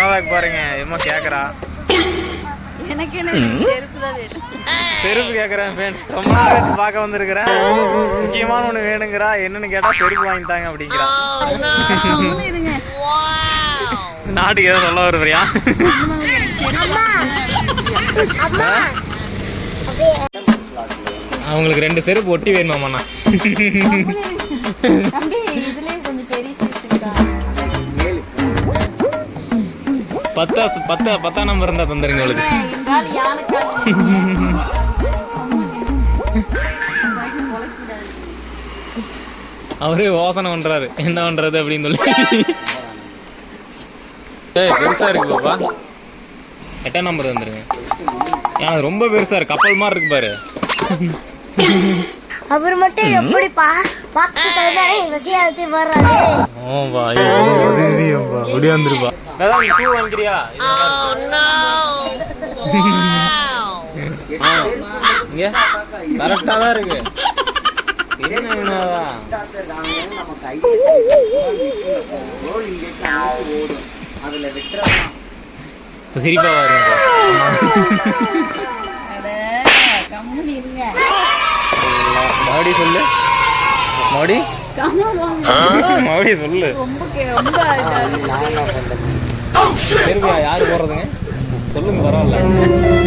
மனோதாக்கு பாருங்க. என்னமோ கேட்குறா எனக்கு என்ன செருப்பு கேட்குறேன் ஃப்ரெண்ட்ஸ் ரொம்ப நாள் கழிச்சு பார்க்க வந்திருக்கிறேன். முக்கியமான ஒன்று வேணுங்கிறா. என்னன்னு கேட்டால் செருப்பு வாங்கி தாங்க அப்படிங்கிறா. நாட்டுக்கு ஏதோ சொல்ல வருவியா அவங்களுக்கு ரெண்டு செருப்பு ஒட்டி வேணுமாண்ணா பத்தா பத்தா பத்தாம் நம்பர் இருந்தா தந்துருங்க உங்களுக்கு அவரே யோசனை பண்றாரு. என்ன பண்றது அப்படின்னு சொல்லி. ஏய் பெருசா இருக்கு பாப்பா. எட்டாம் நம்பர் தந்துருங்க. எனக்கு ரொம்ப பெருசா இருக்கு. கப்பல் மாதிரி இருக்கு பாரு. அவர் மட்டும் எப்படி ஒடியாந்துருப்பா கரெக்டா தான் இருக்கு. என்ன வேணாதான் மறுபடி சொல்லு. மறுபடி. மறுபடி சொல்லு. சரிப்பா யாரு போடுறதுங்க? சொல்லுங்க பரவாயில்ல.